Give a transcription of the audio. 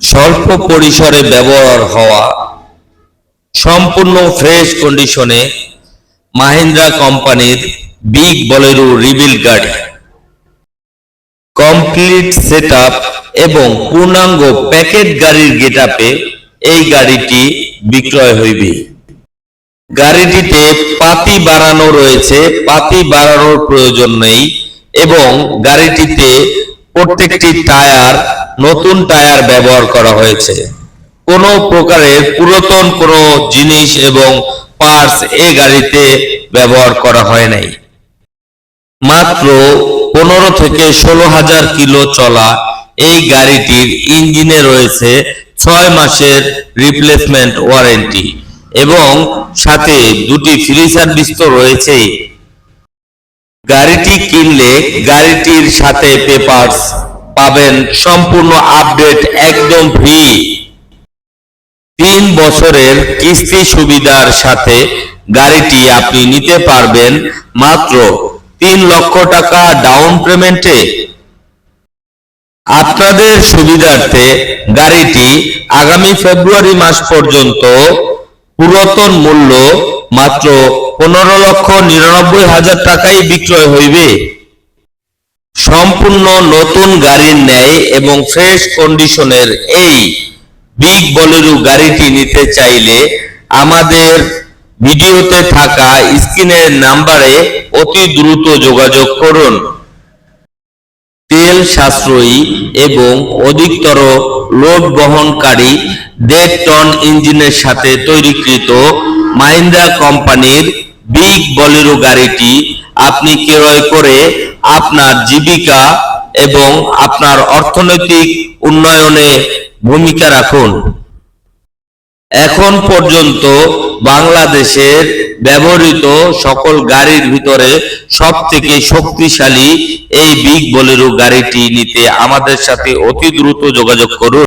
স্বল্প পরিসরে ব্যবহার হওয়া, সম্পূর্ণ ফ্রেশ কন্ডিশনে মাহিন্দ্রা কোম্পানির বিগ বলেরো রিবিল গাড়ি কমপ্লিট সেটআপ এবং পূর্ণাঙ্গ প্যাকেট গাড়ির গেটআপে এই গাড়িটি বিক্রয় হইবে। গাড়িটিতে পাতি বাড়ানো রয়েছে, পাতি বাড়ানোর প্রয়োজন নেই এবং গাড়িটিতে প্রত্যেকটি টায়ার, নতুন টায়ার ব্যবহার করা হয়েছে। কোনো প্রকারের পুরাতন কোনো জিনিস এবং পার্টস এই গাড়িতে ব্যবহার করা হয় নাই। মাত্র পনেরো থেকে ষোলো হাজার কিলো চলা এই গাড়িটির ইঞ্জিনে রয়েছে ছয় মাসের রিপ্লেসমেন্ট ওয়ারেন্টি এবং সাথে দুটি ফ্রি সার্ভিস তো রয়েছেই। গাড়িটি কিনলে গাড়িটির সাথে পেপারস পাবেন সম্পূর্ণ আপডেট একদম ফ্রি। তিন বছরের কিস্তি সুবিধার সাথে গাড়িটি আপনি নিতে পারবেন মাত্র তিন লক্ষ টাকা ডাউন পেমেন্টে। আপনাদের সুবিধার্থে গাড়িটি আগামী ফেব্রুয়ারি মাস পর্যন্ত পুরাতন মূল্য মাত্র পনেরো লক্ষ নিরানব্বই হাজার টাকায় বিক্রয় হইবে। সম্পূর্ণ নতুন গাড়ির ন্যায় এবং ফ্রেশ কন্ডিশনের এই বিগ বলেরো গাড়িটি নিতে চাইলে আমাদের ভিডিওতে থাকা স্ক্রিনের নাম্বারে অতি দ্রুত যোগাযোগ করুন। তেল সাশ্রয়ী এবং অধিকতর লোড বহনকারী দেড় টন ইঞ্জিনের সাথে তৈরিকৃত মাহিন্দ্রা কোম্পানির বিগ বলেরো গাড়িটি আপনি ক্রয় করে আপনার জীবিকা এবং আপনার অর্থনৈতিক উন্নয়নে ভূমিকা রাখুন। এখন পর্যন্ত বাংলাদেশের ব্যবহৃত সকল গাড়ির ভিতরে সব থেকে শক্তিশালী এই বিগ বলেরো গাড়িটি নিতে আমাদের সাথে অতি দ্রুত যোগাযোগ করুন।